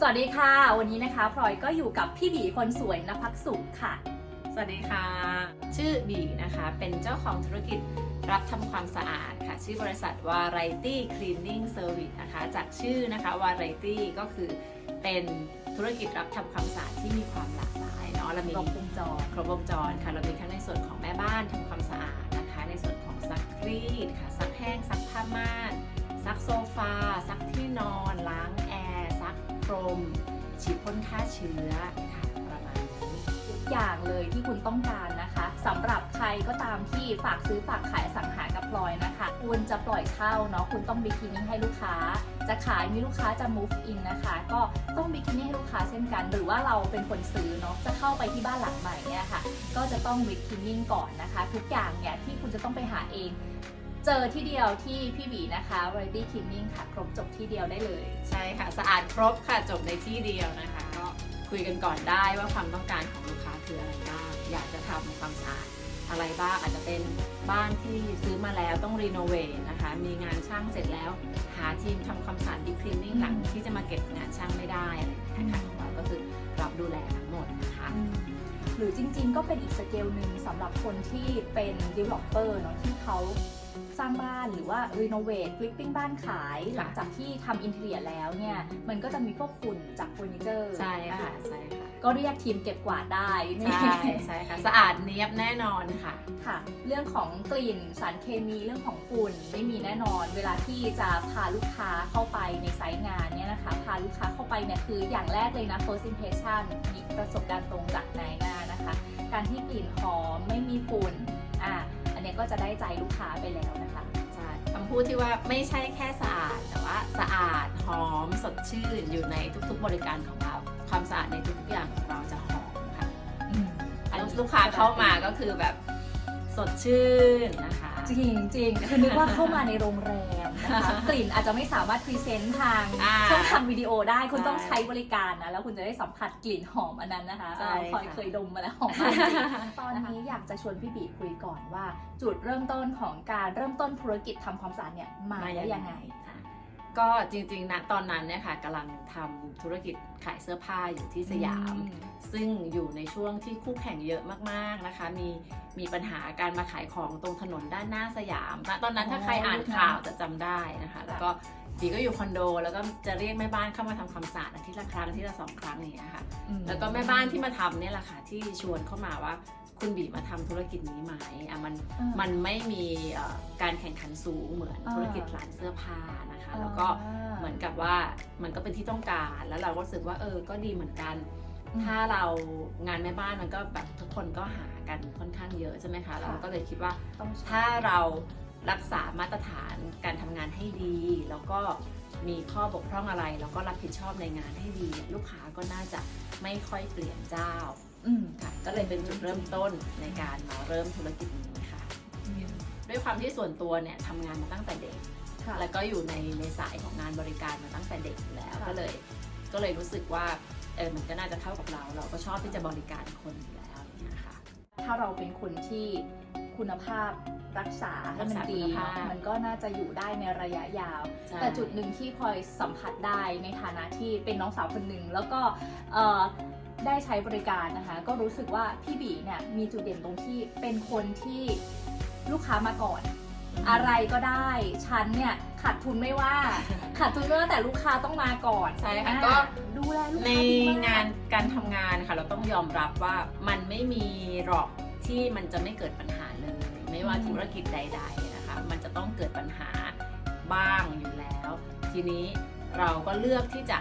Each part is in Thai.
สวัสดีค่ะ วันนี้นะคะพลอยก็อยู่กับพี่บีคนสวยนภักสุขค่ะ สวัสดีค่ะ ชื่อบีนะคะ เป็นเจ้าของธุรกิจรับทำความสะอาดค่ะ ชื่อบริษัท Variety Cleaning Service นะคะ จากชื่อนะคะ Variety ก็คือเป็นธุรกิจรับทำความสะอาดที่มีความหลากหลายเนาะเรามีครบวงจรครบวงจรค่ะ เรามีทั้งในส่วนของแม่บ้านทำความสะอาดนะคะ ในส่วนของซักรีดค่ะซักแห้งซักผ้าม่านซักโซฟาซักที่นอนล้างแอร์ซัก พรม ฉีดพ่นฆ่าเชื้อค่ะประมาณนี้ทุกอย่างเลยที่คุณต้องการนะคะสำหรับใครก็ตามที่ฝากซื้อฝากขายสังหากับพลอยนะคะ คุณจะปล่อยเช่าเนาะคุณต้องบิกินี่ให้ลูกค้า จะขายมีลูกค้าจะ move in นะคะ ก็ต้องบิกินี่ให้ลูกค้าเช่นกัน หรือว่าเราเป็นคนซื้อเนาะจะเข้าไปที่บ้านหลังใหม่เนี่ยค่ะ ก็จะต้องบิกินี่ก่อนนะคะ ทุกอย่างเนี่ยที่คุณจะต้องไปหาเอง เจอที่เดียวที่พี่บีนะคะ Variety Cleaning ค่ะ ครบจบที่เดียวได้เลย ใช่ค่ะ สะอาดครบค่ะจบในที่เดียวนะคะ ก็คุยกันก่อนได้ว่าความต้องการของลูกค้าคืออะไรบ้าง อยากจะทำความสะอาดอะไรบ้างอาจจะเป็นบ้านที่ซื้อมาแล้วต้องรีโนเวทนะคะ มีงานช่างเสร็จแล้ว หาทีมทำความสะอาดดีคลีนนิ่งหลังที่จะมาเก็บงานช่างไม่ได้อะไรอย่างเงี้ยค่ะของเราก็คือรับดูแลทั้งหมดนะคะ หรือจริงๆ ก็เป็นอีกสเกลหนึ่งสำหรับคนที่เป็น developer เนาะที่เขา สร้างบ้านหรือว่า renovate flipping บ้านขายหลังจากที่ทำอินเท i รียแล้วเนี่ย มันก็จะมีพวกฝุ่นจากเฟอร์นิเจอร์ใช่ค่ะใช่ค่ะ ก็เรียกทีมเก็บกวาดได้ใช่ใช่ค่ะ สะอาดเนียบแน่นอนค่ะค่ะ เรื่องของกลิ่นสารเคมีเรื่องของฝุ่นไม่มีแน่นอน เวลาที่จะพาลูกค้าเข้าไปในไซต์งานเนี่ยนะคะ พาลูกค้าเข้าไปเนี่ยคืออย่างแรกเลยนะ first impression มีประสบการณ์ตรงจากนายหน้านะคะ การที่กลิ่นหอมไม่มีฝุ่นอะอั นเนี้ยก็จะได้ใจลูกค้าไปแล้วนะคะใช่คำพูดที่ว่าไม่ใช่แค่สะอาด แต่ว่าสะอาดหอมสดชื่นอยู่ในทุกๆบริการของเรา ความสะอาดในทุกๆอย่างของเราจะหอมค่ะลูกค้าเข้ามาก็คือแบบสดชื่นนะคะ จริงจริงคือนึกว่าเข้ามาในโรงแรม นะคะกลิ่นอาจจะไม่สามารถพรีเซนต์ทางอ่าช่องทางวิดีโอได้คุณใช่ต้องใช้บริการนะ แล้วคุณจะได้สัมผัสกลิ่นหอมอันนั้นนะคะใช่เออพลอยค่ะ เคยดมมาแล้วหอมมากจริง ตอนนี้อยากจะชวนพี่บีคุยก่อนว่า จุดเริ่มต้นของการเริ่มต้นธุรกิจทำความสะอาดเนี่ยมาได้ยังไงค่ะ ก็จริงๆนะตอนนั้นเนี่ยค่ะกำลังทำธุรกิจขายเสื้อผ้าอยู่ที่สยาม ซึ่งอยู่ในช่วงที่คู่แข่งเยอะมากๆนะคะ มีมีปัญหาการมาขายของตรงถนนด้านหน้าสยามณตอนนั้นถ้าใครอ่านข่าวจะจำได้นะคะ แล้วก็บีก็อยู่คอนโด แล้วก็จะเรียกแม่บ้านเข้ามาทำความสะอาดอาทิตย์ละครั้งอาทิตย์ละสองครั้งอย่างเงี้ยค่ะ แล้วก็แม่บ้านที่มาทำเนี่ยแหละค่ะที่ชวนเข้ามาว่า คุณบีมาทำธุรกิจนี้ไหมอะมันอืมมันไม่มีเอ่อการแข่งขันสูงเหมือนอ่าธุรกิจร้านเสื้อผ้านะคะ แล้วก็เหมือนกับว่ามันก็เป็นที่ต้องการแล้วเราก็รู้สึกว่าเออก็ดีเหมือนกันอืมถ้าเรางานแม่บ้านมันก็แบบทุกคนก็หากันค่อนข้างเยอะใช่ไหมคะเราก็เลยคิดว่าต้องใช้ถ้าเรารักษามาตรฐานการทำงานให้ดี แล้วก็มีข้อบกพร่องอะไร แล้วก็รับผิดชอบในงานให้ดี ลูกค้าก็น่าจะไม่ค่อยเปลี่ยนเจ้า อืมค่ะก็เลยเป็นจุดเริ่มต้นในการมาเริ่มธุรกิจนี้ค่ะ ด้วยความที่ส่วนตัวเนี่ยทำงานมาตั้งแต่เด็ก ค่ะ แล้วก็อยู่ในในสายของงานบริการมาตั้งแต่เด็กอยู่แล้วค่ะ ก็เลย ก็เลยรู้สึกว่าเออมันก็น่าจะเข้ากับเรา เราก็ชอบที่จะบริการคนอยู่แล้วอย่างเงี้ยค่ะ ถ้าเราเป็นคนที่คุณภาพรักษาให้มันดีรักษาคุณภาพเนาะมันก็น่าจะอยู่ได้ในระยะยาว ใช่ แต่จุดหนึ่งที่พลอยสัมผัสได้ในฐานะที่เป็นน้องสาวคนหนึ่งแล้วก็เอ่อ ได้ใช้บริการนะคะ ก็รู้สึกว่าพี่บีเนี่ยมีจุดเด่นตรงที่เป็นคนที่ลูกค้ามาก่อน อะไรก็ได้ฉันเนี่ยขาดทุนไม่ว่าขาดทุนไม่ว่าแต่ลูกค้าต้องมาก่อนใช่ค่ะอ่าก็ดูแลลูกในค้าดีมากงานการทำงานค่ะ เราต้องยอมรับว่ามันไม่มีหรอกที่มันจะไม่เกิดปัญหาเลยไม่ว่าอืมธุรกิจใด ๆนะคะ มันจะต้องเกิดปัญหาบ้างอยู่แล้ว ทีนี้เราก็เลือกที่จะ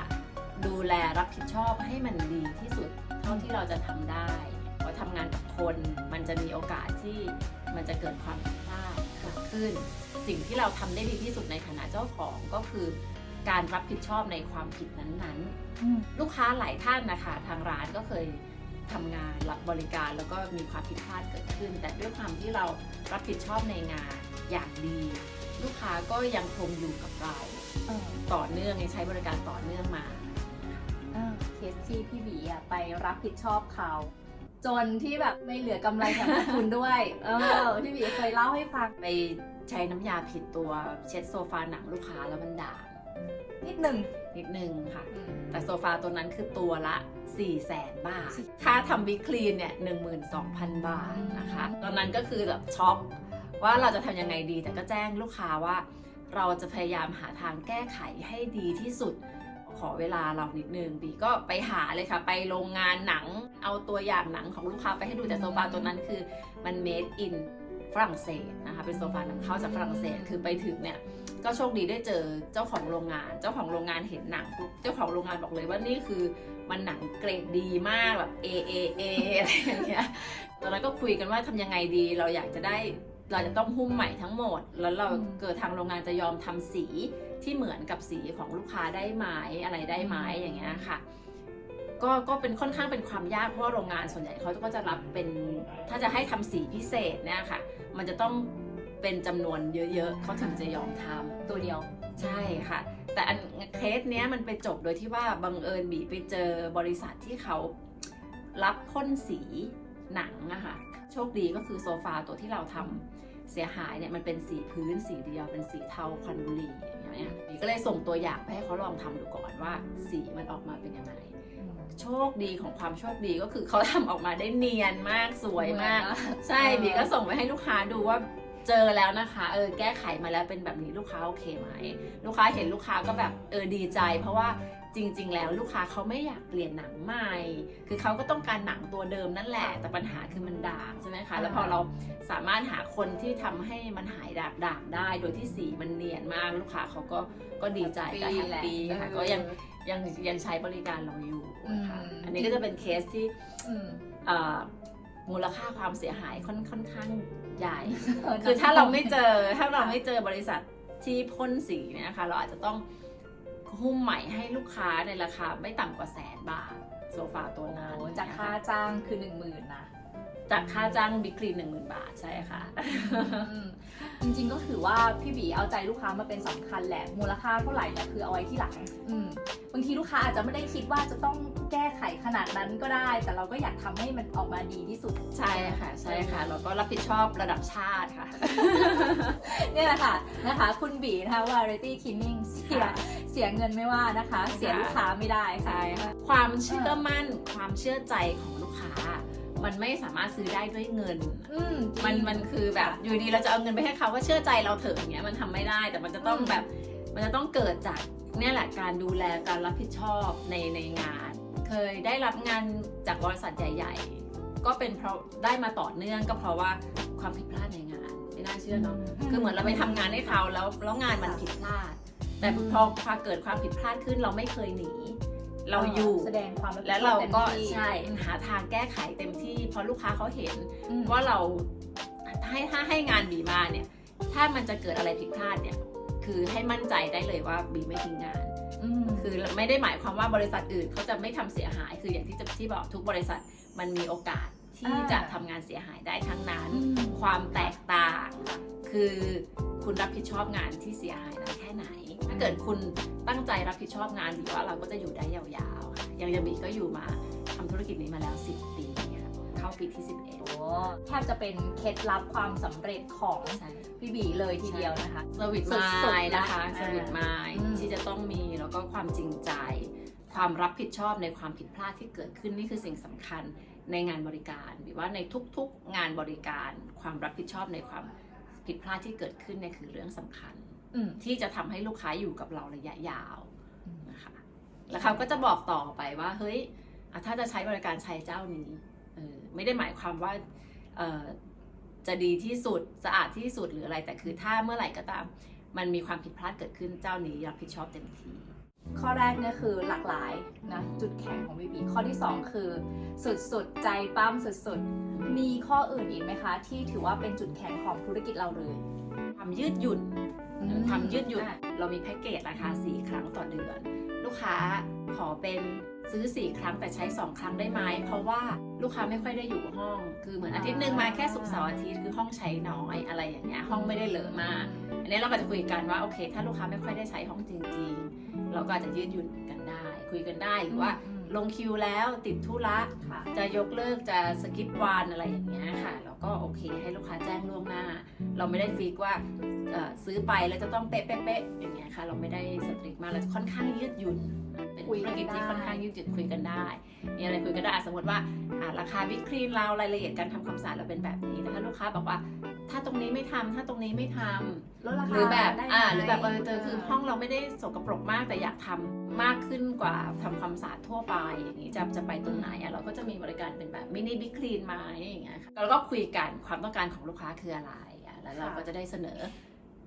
ดูแลรับผิดชอบให้มันดีที่สุดเท่าที่เราจะทำได้เพราะทำงานกับคนมันจะมีโอกาสที่มันจะเกิดความผิดพลาดเกิดขึ้น สิ่งที่เราทำได้ดีที่สุดในฐานะเจ้าของก็คือการรับผิดชอบในความผิดนั้นๆอืมลูกค้าหลายท่านนะคะทางร้านก็เคยทำงานรับบริการแล้วก็มีความผิดพลาดเกิดขึ้น แต่ด้วยความที่เรารับผิดชอบในงานอย่างดี ลูกค้าก็ยังคงอยู่กับเราเออต่อเนื่องยังใช้บริการต่อเนื่องมาอ่า เคสที่พี่บีอะไปรับผิดชอบเขา จนที่แบบไม่เหลือกำไรแถมขาดทุนด้วย เออพี่บีเคยเล่าให้ฟังไปใช้น้ำยาผิดตัวเช็ดโซฟาหนังลูกค้าแล้วมันด่างนิดหนึ่งนิดนึงค่ะอืมแต่แต่โซฟาตัวนั้นคือตัวละ 4 0 0แสนบาทค่าทำบิ๊กคลีนเนี่ย12,000 บาทนะคะ ตอนนั้นก็คือแบบช็อกว่าเราจะทำยังไงดี แต่ก็แจ้งลูกค้าว่า เราจะพยายามหาทางแก้ไขให้ดีที่สุด ขอเวลาเรานิดนึงบีก็ไปหาเลยค่ะ ไปโรงงานหนัง เอาตัวอย่างหนังของลูกค้าไปให้ดูแต่โซฟาตัวนั้นคือมัน made in ฝรั่งเศสนะคะเป็นโซฟานำเข้าจากฝรั่งเศสคือไปถึงเนี่ยก็โชคดีได้เจอเจ้าของโรงงาน เจ้าของโรงงานเห็นหนังปุ๊บเจ้าของโรงงานบอกเลยว่านี่คือมันหนังเกรดดีมากแบบ A A A อะไรอย่างเงี้ยตอนนั้นก็คุยกันว่าทำยังไงดี เราอยากจะได้เราจะต้องหุ้มใหม่ทั้งหมด แล้วเราเกิดทางโรงงานจะยอมทำสี ที่เหมือนกับสีของลูกค้าได้ไหมอะไรได้ไหมอย่างเงี้ยค่ะ ก็ก็เป็นค่อนข้างเป็นความยากเพราะว่าโรงงานส่วนใหญ่เขาก็จะรับเป็นถ้าจะให้ทำสีพิเศษเนี่ยค่ะ มันจะต้องเป็นจำนวนเยอะๆเขาถึงจะยอมทำตัวเดียวใช่ค่ะ แต่อันเคสเนี้ยมันไปจบโดยที่ว่าบังเอิญบีไปเจอบริษัทที่เขารับพ่นสีหนังอะค่ะโชคดีก็คือโซฟาตัวที่เราทำ เสียหายเนี่ยมันเป็นสีพื้นสีเดียวเป็นสีเทาควันบุหรี่อย่างเงี้ยบีก็เลยส่งตัวอย่างไปให้เขาลองทำดูก่อนว่า สีมันออกมาเป็นยังไงโชคดีของความโชคดีก็คือเขาทำออกมาได้เนียนมากสวยมาก ใช่เออบีก็ส่งไปให้ลูกค้าดูว่าเจอแล้วนะคะเออแก้ไขมาแล้วเป็นแบบนี้ลูกค้าโอเคไหมลูกค้าเห็นลูกค้าก็แบบเออดีใจ เพราะว่า จริง ๆ แล้วลูกค้าเขาไม่อยากเปลี่ยนหนังใหม่ คือเขาก็ต้องการหนังตัวเดิมนั่นแหละ แต่ปัญหาคือมันด่างใช่ไหมคะ แล้วพอเราสามารถหาคนที่ทำให้มันหายด่างด่างได้ โดยที่สีมันเนียนมากลูกค้าเขาก็ก็ดีใจก็แฮปปี้ค่ะก็ยังยังยังใช้บริการเราอยู่นะคะอืมอันนี้ก็จะเป็นเคสที่อืมเอ่อมูลค่าความเสียหายค่อนค่อนข้างใหญ่เออคือถ้าเราไม่เจอถ้าเราไม่เจอบริษัทที่พ่นสีเนี่ยนะคะ เราอาจจะต้อง หุ้มใหม่ให้ลูกค้าในราคาไม่ต่ำกว่าแสนบาทโซฟาตัวนั้นโอ้จากค่าจ้างคือหนึ่งหมื่นนะจากค่าจ้างบิ๊กคลีนหนึ่งหมื่นบาทใช่ค่ะอืมจริงๆก็ถือว่าพี่บีเอาใจลูกค้ามาเป็นสำคัญแหละ มูลค่าเท่าไหร่เนี่ยคือเอาไว้ที่หลังอืมบางทีลูกค้าอาจจะไม่ได้คิดว่าจะต้องแก้ไขขนาดนั้นก็ได้ แต่เราก็อยากทำให้มันออกมาดีที่สุดใช่ค่ะ ใช่ค่ะแล้วก็รับผิดชอบระดับชาติค่ะ เนี่ยแหละค่ะนะคะ คุณบีนะคะ Variety Cleaning เสียค่ะเสีย เงินไม่ว่านะคะ เสียลูกค้าไม่ได้ค่ะใช่ค่ะความเชื่อมั่นความเชื่อใจของลูกค้า มันไม่สามารถซื้อได้ด้วยเงินอืมมันมันคือแบบอยู่ดีเราจะเอาเงินไปให้เขาว่าเชื่อใจเราเถอะอย่างเงี้ยมันทำไม่ได้แต่มันจะต้องอืมแบบมันจะต้องเกิดจากเนี่ยแหละการดูแลการรับผิดชอบในในงาน เคยได้รับงานจากบริษัทใหญ่ ๆ ก็เป็นเพราะได้มาต่อเนื่องก็เพราะว่าความผิดพลาดในงานไม่น่าเชื่อเนาะคือเหมือนเราไปทำงานให้เขาแล้วแล้วงานมันผิดพลาด แต่พอพอเกิดความผิดพลาดขึ้นเราไม่เคยหนี เราอยู่แสดงความรับผิดชอบแล้วเราก็ต็มที่ใช่หาทางแก้ไขเต็มที่เพราะลูกค้าเขาเห็นอืม ว่าเราให้ถ้าให้งานบีมาเนี่ย ถ้ามันจะเกิดอะไรผิดพลาดเนี่ย คือให้มั่นใจได้เลยว่าบีไม่ทิ้งงาน อืม คือไม่ได้หมายความว่าบริษัทอื่นเขาจะไม่ทำเสียหาย คืออย่างที่จะที่บอกทุกบริษัทมันมีโอกาสที่อ่า จะทำงานเสียหายได้ทั้งนั้นอืมความแตกต่าง คือคุณรับผิดชอบงานที่เสียหายนั้นแค่ไหน ถ้าเกิดคุณตั้งใจรับผิดชอบงานหรือว่าเราก็จะอยู่ได้ยาวๆค่ะอย่างยาบีก็อยู่มาทำธุรกิจนี้มาแล้ว 10 ปีค่ะเข้าปีที่ 11โอ้แทบจะเป็นเคล็ดลับความสำเร็จของใช่พี่บีเลยทีเดียวนะคะเซอร์วิสสุไมดๆล์นะคะอ่าเซอร์วิสไมล์อืมที่จะต้องมีแล้วก็ความจริงใจ ความรับผิดชอบในความผิดพลาดที่เกิดขึ้นนี่คือสิ่งสำคัญในงานบริการหรือว่าในทุกๆงานบริการ ความรับผิดชอบในความผิดพลาดที่เกิดขึ้นเนี่ยคือเรื่องสำคัญอืม ที่จะทำให้ลูกค้าอยู่กับเราระยะยาวอืมนะคะ แล้วเขาก็จะบอกต่อไปว่า เฮ้ยอะถ้าจะใช้บริการใช้เจ้านี้เออไม่ได้หมายความว่าเอ่อจะดีที่สุดสะอาดที่สุดหรืออะไรแต่คือถ้าเมื่อไหร่ก็ตาม มันมีความผิดพลาดเกิดขึ้นเจ้านี้รับผิดชอบเต็มที่ข้อแรกเนี่ยคือหลากหลายนะจุดแข็งของบีบีข้อที่ 2 คือ สุดๆ ใจปั้มสุดๆ มีข้ออื่นอีกไหมคะ ที่ถือว่าเป็นจุดแข็งของธุรกิจเราเลยความยืดหยุ่นอืม ความยืดหยุ่นอะเรามีแพ็กเกจราคา 4 ครั้งต่อเดือน ลูกค้าขอเป็นซื้อ 4 ครั้งแต่ใช้ 2 ครั้งได้ไหมเพราะว่าลูกค้าไม่ค่อยได้อยู่ห้อง คือเหมือนอาทิตย์หนึ่งมาแค่ศุกร์เสาร์อาทิตย์คือห้องใช้น้อยอะไรอย่างเงี้ยห้องไม่ได้เลอะมากอันนี้เราก็จะคุยกันว่าโอเค ถ้าลูกค้าไม่ค่อยได้ใช้ห้องจริง ๆ เราก็อาจจะยืดหยุ่นกันได้ คุยกันได้หรือว่าอืม ลงคิวแล้วติดธุระค่ะจะยกเลิกจะสกิปวันอะไรอย่างเงี้ยค่ะเราก็โอเคให้ลูกค้าแจ้งล่วงหน้า เราไม่ได้ฟิกว่าเอ่อซื้อไปแล้วจะต้องเป๊ะเป๊ะเป๊ะอย่างเงี้ยค่ะ เราไม่ได้สตริกมากเราจะค่อนข้างยืดหยุ่นเป็นคุยธุกัรนกิจที่ได้ค่อนข้างยืดหยุ่นคุยกันได้ มีอะไรคุยกันได้อะสมมติว่าอะราคาบิ๊กคลีนเรารายละเอียดการทำความสะอาดเราเป็นแบบนี้นะคะลูกค้าบอกว่า ถ้าตรงนี้ไม่ทำถ้าตรงนี้ไม่ทำลดราหคารือแบบได้ไอ่าหรือแบบเออเจอคือห้องเราไม่ได้สกปรกมากแต่อยากทำมากขึ้นกว่าทำความสะอาดทั่วไปอย่างนี้จะจะไปตรงไหนอะเราก็จะมีบริการเป็นแบบมินิบิ๊กคลีนไหมอย่างเงี้ยค่ะแล้วก็คุยกันความต้องการของลูกค้าคืออะไรอะแล้วเราก็จะได้เสนอ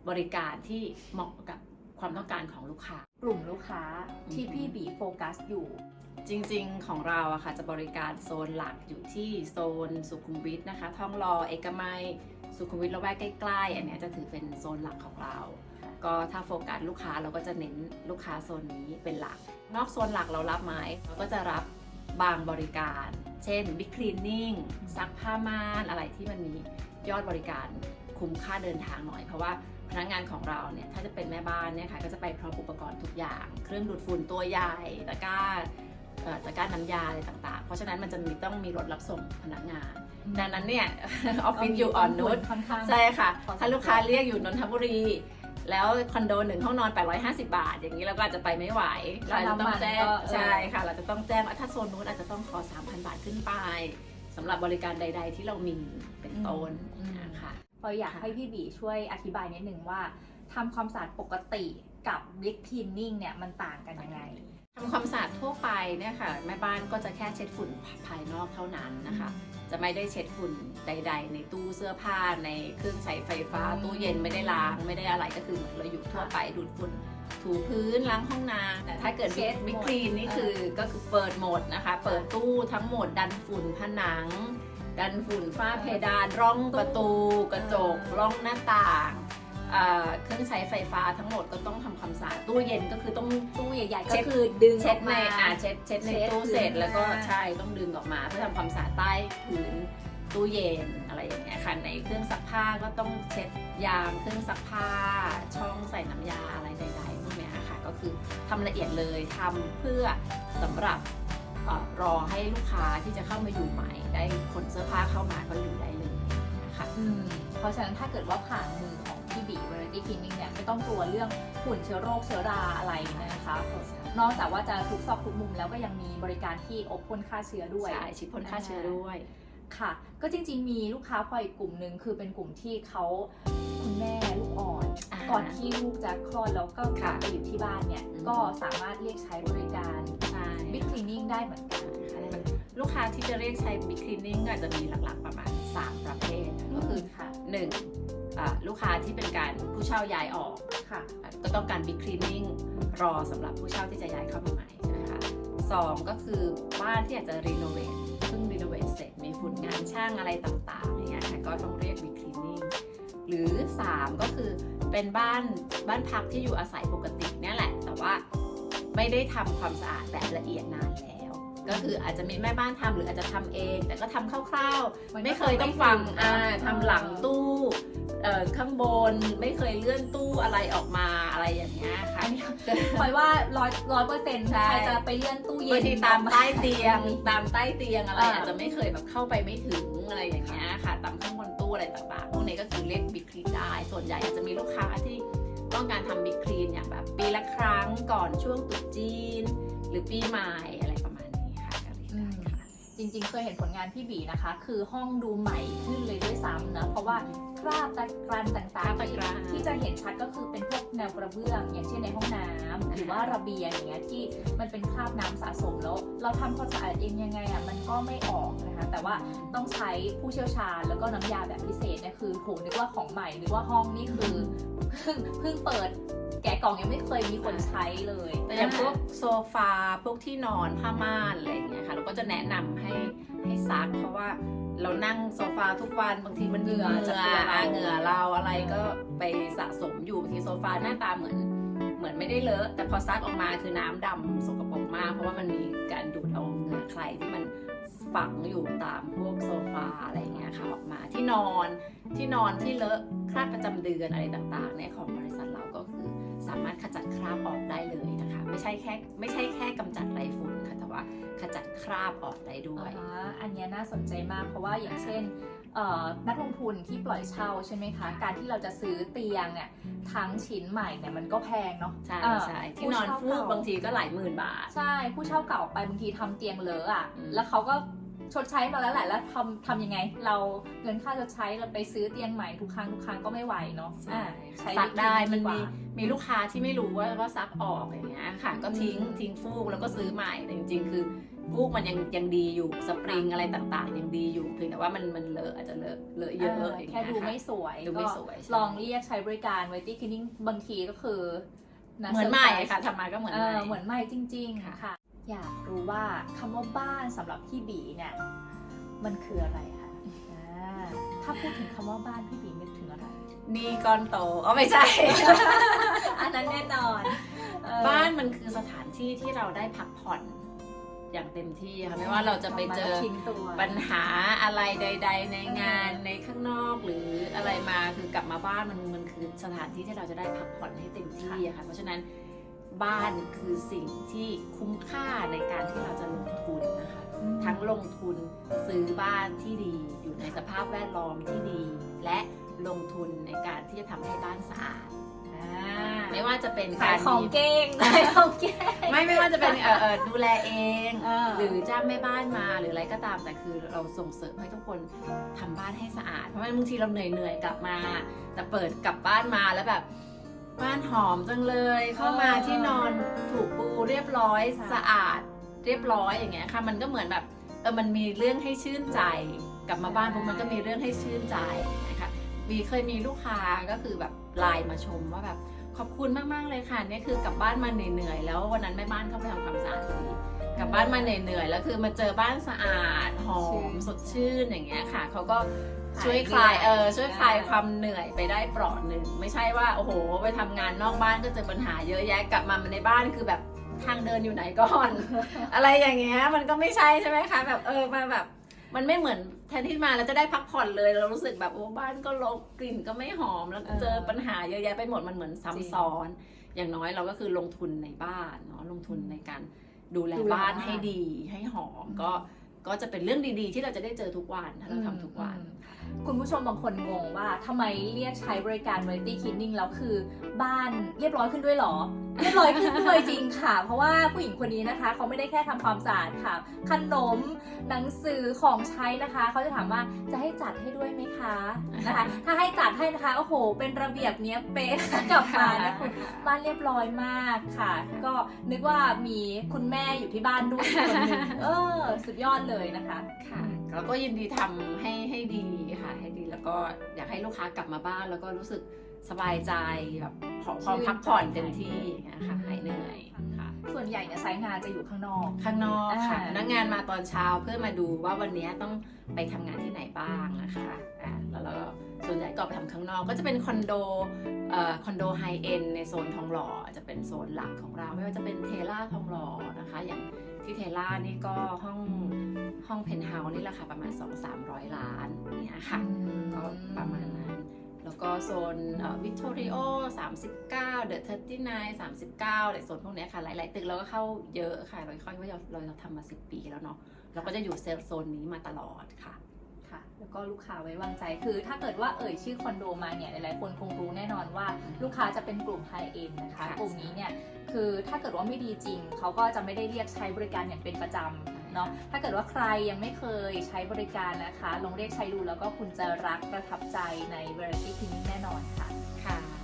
บริการที่เหมาะกับความต้องการของลูกค้า กลุ่มลูกค้าที่อืมพี่บีโฟกัสอยู่จริงๆ ของเราอะค่ะจะบริการโซนหลักอยู่ที่โซนสุขุมวิทนะคะท่องรอเอกมัย สุขุมวิทละแวกใกล้ๆ อันเนี้ยจะถือเป็นโซนหลักของเรา ก็ถ้าโฟกัสลูกค้าเราก็จะเน้นลูกค้าโซนนี้เป็นหลัก นอกโซนหลักเรารับไหมเราก็จะรับบางบริการ เช่นบิ๊กคลีนนิ่งซักผ้าม่านอะไรที่มันมียอดบริการคุ้มค่าเดินทางหน่อยเพราะว่าพนักงานของเราเนี่ยถ้าจะเป็นแม่บ้านเนี่ยค่ะก็จะไปพร้อมอุปกรณ์ทุกอย่าง เครื่องดูดฝุ่นตัวใหญ่ตะกร้า ตะกร้าน้ำยาอะไรต่างๆ เพราะฉะนั้นมันจะมีต้องมีรถรับส่งพนักงาน ดังนั้นเนี่ยออฟฟิศอยู่อ่อนนุชค่อนข้างใช่ค่ะพอสมควรถ้าลูกค้าเรียกอยู่นนทบุรี แล้วคอนโดหนึ่งห้องนอน 850 บาท อย่างนี้เราก็อาจจะไปไม่ไหว เราจะต้องแจ้งใช่ค่ะ เราจะต้องแจ้งว่าถ้าโซนนู้นอาจจะต้องขอ 3,000 บาทขึ้นไปสำหรับบริการใด ๆ ที่เรามีเป็นต้นนะคะพออยากค่ะให้พี่บีช่วยอธิบายนิดนึงว่าทำความสะอาดปกติกับบิ๊กคลีนนิ่งเนี่ยมันต่างกันยังไง ทำความสะอาดทั่วไปเนี่ยค่ะแม่บ้านก็จะแค่เช็ดฝุ่นภายนอกเท่านั้นนะคะ จะไม่ได้เช็ดฝุ่นใด ๆ ในตู้เสื้อผ้าในเครื่องใช้ไฟฟ้าอืมตู้เย็นไม่ได้ล้างไม่ได้อะไรก็คือเหมือนเราอยู่ทั่วไปดูดฝุ่นถูพื้นล้างห้องน้ำแต่ถ้าเกิดเช็ดบิ๊กหมดคลีนนี่คือก็คือเปิดหมดนะคะ เปิดตู้ทั้งหมดดันฝุ่นผนัง ดันฝุ่นฝ้าเพดานร่องประตูกระจกร่องหน้าต่างอ่า เครื่องใช้ไฟฟ้าทั้งหมดก็ต้องทำความสะอาดตู้เย็นก็คือต้องตู้ใหญ่ๆเช็ก็ดคือดึงเช็ดออกในมาอ่าเช็ดเช็ดในเช็ดตู้เสร็จพื้นแล้วก็หน้าใช่ต้องดึงออกมาเพื่อทำความสะอาดใต้พื้นตู้เย็นอะไรอย่างเงี้ยค่ะในเครื่องซักผ้าก็ต้องเช็ดยางเครื่องซักผ้า ช่องใส่น้ำยาอะไรใดๆพวกเนี้ยค่ะก็คือทำละเอียดเลยทำเพื่อสำหรับเอ่อรอให้ลูกค้าที่จะเข้ามาอยู่ใหม่ ได้ขนเสื้อผ้าเข้ามาก็อยู่ได้เลยนะคะอืมเพราะฉะนั้นถ้าเกิดว่าผ่านมือ ตี้คลีนนิ่งเนี่ยไม่ต้องกลัวเรื่องฝุ่นเชื้อโรคเชื้อราอะไรนะคะนอกจากว่าจะทุกซอกทุกมุมแล้วก็ยังมีบริการที่อบพ่นฆ่าเชื้อด้วยใช่ชิปพ่นฆ่าเชื้อด้วยค่ะ ก็จริง ๆ มีลูกค้าพลอยอีกกลุ่มหนึ่งคือเป็นกลุ่มที่เขาคุณแม่ลูกอ่อนอ่าก่อนที่ลูกจะคลอดแล้วก็กลับค่ะไปอยู่ที่บ้านเนี่ยอืมก็สามารถเรียกใช้บริการใช่บิ๊กคลีนนิ่งได้เหมือนกันค่ะลูกค้าที่จะเรียกใช้บิ๊กคลีนนิ่งก็อาจจะมีหลักๆประมาณ 3 ประเภทก็คือค่ะ1อ่า ลูกค้าที่เป็นการผู้เช่าย้ายออกค่ะก็ต้องการบิ๊กคลีนนิ่งรอสำหรับผู้เช่าที่จะย้ายเข้ามาใหม่ใช่ไหมคะสองก็คือบ้านที่อาจจะรีโนเวทเพิ่งรีโนเวทเสร็จมีฝุ่นงานช่างอะไรต่างๆอย่างเงี้ยค่ะก็ต้องเรียกบิ๊กคลีนนิ่งหรือ 3 ก็คือเป็นบ้านบ้านพักที่อยู่อาศัยปกติเนี่ยแหละ แต่ว่าไม่ได้ทำความสะอาดแบบละเอียดนานแล้ว ก็คืออาจจะมีแม่บ้านทำหรืออาจจะทำเอง แต่ก็ทำคร่าวๆมันก็ไม่เคยต้องฟังไม่ถึงอ่าอ่าทำหลังตู้เอ่อข้างบนไม่เคยเลื่อนตู้อะไรออกมาอะไรอย่างเงี้ยค่ะพลอยว่าร้อยร้อยเปอร์เซ็นต์ใช่ใครจะไปเลื่อนตู้เย็นบางทีตามใต้เตียงมีตามใต้เตียงอะไรอ่าอาจจะไม่เคยแบบเข้าไปไม่ถึงอะไรอย่างเงี้ยค่ะตามข้างบนตู้อะไรต่างๆพวกนี้ก็คือเรียกบิ๊กคลีนได้ ส่วนใหญ่อาจจะมีลูกค้าที่ต้องการทำบิ๊กคลีนอย่างแบบปีละครั้งก่อนช่วงตรุษจีน หรือปีใหม่ จริงๆ เคยเห็นผลงานพี่บีนะคะ คือห้องดูใหม่ขึ้นเลยด้วยซ้ำนะ เพราะว่าคราบตะกรันต่างคราบๆตะที่กรันที่จะเห็นชัดก็คือเป็นพวกแนวกระเบื้อง อย่างเช่นในห้องน้ำหรือว่าระเบียงอย่างเงี้ยที่มันเป็นคราบน้ำสะสมแล้ว เราทำความสะอาดเองยังไงอะมันก็ไม่ออกนะคะแต่ว่าต้องใช้ผู้เชี่ยวชาญแล้วก็น้ำยาแบบพิเศษเนี่ยคือโหนึกว่าของใหม่นึกว่าห้องนี่คือเพิ่งเพิ่งเปิดแกะกล่องยังไม่เคยมีคนใช้เลย แต่อย่างพวกโซฟาพวกที่นอนผ้าม่านอะไรอย่างเงี้ยค่ะเราก็จะแนะนำให้ให้ซักเพราะว่า เรานั่งโซฟาทุกวันบางทีมันเหงื่อเหงื่จะอากเหงื่อเราอะไรก็ไปสะสมอยู่บางทีโซฟาหน้าตาเหมือน เหมือนไม่ได้เลอะ แต่พอซักออกมาคือน้ำดำสกปรกมาก เพราะว่ามันมีการดูดเอาเหงื่อใครที่มันฝังอยู่ตามพวกโซฟาอะไรเงี้ยค่ะออกมาที่นอนที่นอนที่เลอะคราบประจำเดือนอะไรต่างๆเนี่ยของบริษัทเราก็คือสามารถขจัดคราบออกได้เลยนะคะ ไม่ใช่แค่ไม่ใช่แค่กำจัดไรฝุ่นค่ะ แต่ว่าขจัดคราบออกได้ด้วยอ่าอันเนี้ยน่าสนใจมากเพราะว่าอย่างเช่นเอ่อนักลงทุนที่ปล่อยเช่าใช่ไหมคะ การที่เราจะซื้อเตียงเนี่ยทั้งชิ้นใหม่เนี่ยมันก็แพงเนาะใช่เออใช่ที่นอนผู้ฟูเช่กบางทีก็หลายหมื่นบาท ใช่ ผู้เช่าเก่าไปบางทีทำเตียงเลอะอะอืมแล้วเขาก็ชดใช้มาแล้วแหละแล้วทำทำยังไง เราเงินค่าชดใช้เราไปซื้อเตียงใหม่ทุกครั้งทุกครั้งก็ไม่ไหวเนาะใช่อ่าใช้ซักได้วิธีมันกว่ามี มีลูกค้าที่ไม่รู้ว่าว่าซักออกอย่างเงี้ยค่ะ ก็ทิ้งอืมทิ้งฟูกแล้วก็ซื้อใหม่แต่จริง ๆ คือฟูกมันยังยังดีอยู่สปริงอะไรต่างๆ ยังดีอยู่เพียงแต่ว่ามันมันเลอะอาจจะเลอะเลอะเยอะเอออย่างแค่เงี้ยดูค่ะไม่สวยดูไม่ก็สวยใช่ลองเรียกใช้บริการไวตี้คลีนิ่งบางทีก็คือนะเหมือนใหม่ซร์ไพรส์ค่ะทำมาก็เหมือนเอใหม่อเหมือนใหม่จริงค่ะๆค่ะ อยากรู้ว่าคำว่าบ้านสำหรับพี่บีเนี่ยมันคืออะไรคะอ่าถ้าพูดถึงคำว่าบ้านพี่บี นึกถึงอะไรนี่ก้อนโตอ๋อไม่ใช่ อันนั้นแน่นอนเออ บ้านมันคือสถานที่ที่เราได้พักผ่อนอย่างเต็มที่ค่ะไม่ว่าเราจะไปเจอทิ้งตัวปัญหาอะไรใด ๆ ในงานในข้างนอกหรืออะไรมาคือกลับมาบ้านมันมันคือสถานที่ที่เราจะได้พักผ่อนให้เต็มที่อะค่ะเพราะฉะนั้นบ้านคือสิ่งที่คุ้มค่าในการที่เราจะลงทุนนะคะ ทั้งลงทุนซื้อบ้านที่ดีอยู่ในสภาพแวดล้อมที่ดี และ ลงทุนในการที่จะทำให้บ้านสะอาดอ่าไม่ว่าจะเป็นขายการของมีเก่งขายของเก่ง ไม่ไม่ว่าจะเป็นเอ่อเอ่อดูแลเอง เออ หรือจ้างแม่บ้านมาหรืออะไรก็ตามแต่คือเราส่งเสริมให้ทุกคนทำบ้านให้สะอาด เพราะว่าบางทีเราเหนื่อยเหนื่อยๆกลับมา แต่เปิดกลับบ้านมาแล้วแบบ บ้านหอมจังเลย เข้ามาที่นอนถูกปูเรียบร้อยสะอาดเรียบร้อยอย่างเงี้ยค่ะ มันก็เหมือนแบบเออมันมีเรื่องให้ชื่นใจ กลับมาบ้านปุ๊บมันก็มีเรื่องให้ชื่นใจนะคะ บีเคยมีลูกค้าก็คือแบบไลน์มาชมว่าแบบขอบคุณมากๆเลยค่ะเนี่ยคือกลับบ้านมาเหนื่อยๆแล้ววันนั้นแม่บ้านเข้าไปทำความสะอาดพอดีกลับบ้านมาเหนื่อยๆแล้วคือมาเจอบ้านสะอาดหอมสดชื่นอย่างเงี้ยค่ะเขาก็ช่วยคลายเออช่วยคลายความเหนื่อยไปได้เปราะหนึ่งไม่ใช่ว่าโอ้โห ไปทำงานนอกบ้านก็เจอปัญหาเยอะแยะกลับมาในบ้านคือแบบทางเดินอยู่ไหนก่อน อะไรอย่างเงี้ยมันก็ไม่ใช่ใช่ไหมคะแบบเออมาแบบมันไม่เหมือน แทนที่มาแล้วจะได้พักผ่อนเลยเรารู้สึกแบบโอ้บ้านก็รกกลิ่นก็ไม่หอมแล้วก็เจอปัญหาเยอะแยะไปหมดมันเหมือนซ้ำซ้อน อย่างน้อยเราก็คือลงทุนในบ้านเนาะลงทุนในการดูแลดูแลบ้านบ้านให้ดีให้หอมก็ก็จะเป็นเรื่องดีๆ ที่เราจะได้เจอทุกวันถ้าเราทำทุกวัน คุณผู้ชมบางคนงงว่าทำไมเรียกใช้บริการ Variety Cleaning แล้วคือบ้านเรียบร้อยขึ้นด้วยเหรอเรียบร้อยขึ้นด้วยจริงค่ะ เพราะว่าผู้หญิงคนนี้นะคะ เขาไม่ได้แค่ทำความสะอาดค่ะ ขนมหนังสือของใช้นะคะ เขาจะถามว่าจะให้จัดให้ด้วยไหมคะนะคะ ถ้าให้จัดให้นะคะโอ้โห เป็นระเบียบเนี้ยเป๊ะกลับมานะคุณบ้านเรียบร้อยมากค่ะ ก็นึกว่ามีคุณแม่อยู่ที่บ้านด้วยคนนึงเออ สุดยอดเลยนะคะค่ะแล้วก็ยินดีทำให้ให้ดีค่ะให้ดีแล้วก็อยากให้ลูกค้ากลับมาบ้านแล้วก็รู้สึก สบายใจแบบพอพร้อมพักผ่อนเต็มที่อย่างเงี้ยค่ะหายเหนื่อยค่ะส่วนใหญ่เนี่ยไซต์งานจะอยู่ข้างนอก ข้างนอกค่ะอ่าพนักงานมาตอนเช้าเพื่อมาดูว่าวันนี้ต้องไปทำงานที่ไหนบ้างนะคะอ่าแล้วเราก็ส่วนใหญ่ก็ไปทำข้างนอกก็จะเป็นคอนโดเอ่อคอนโดไฮเอ็นในโซนทองหล่อจะเป็นโซนหลักของเรา ไม่ว่าจะเป็นเทล่าทองหล่อนะคะ อย่างที่เทล่านี่ก็ห้องห้องเพนท์เฮาส์นี่แหละค่ะประมาณ 2-300 ล้าน โซนวิกตอริโอ39เดอะ39 39ในโซนพวกเนี้ยค่ะ หลาย ๆ ตึกเราก็เข้าเยอะค่ะ เราค่อยว่าเราเราเราทำมา10ปีแล้วเนาะ เราก็จะอยู่เซลล์โซนนี้มาตลอดค่ะค่ะแล้วก็ลูกค้าไว้วางใจคือ ถ้าเกิดว่าเอ่ยชื่อคอนโดมาเนี่ยหลายๆคนคงรู้แน่นอนว่าลูกค้าจะเป็นกลุ่มไฮเอ็นนะคะค่ะกลุ่มนี้เนี่ยคือถ้าเกิดว่าไม่ดีจริง เขาก็จะไม่ได้เรียกใช้บริการอย่างเป็นประจำ เนาะถ้าเกิดว่าใครยังไม่เคยใช้บริการนะคะ ลองเรียกใช้ดูแล้วก็คุณจะรักประทับใจใน Variety Clinic แน่นอนค่ะค่ะ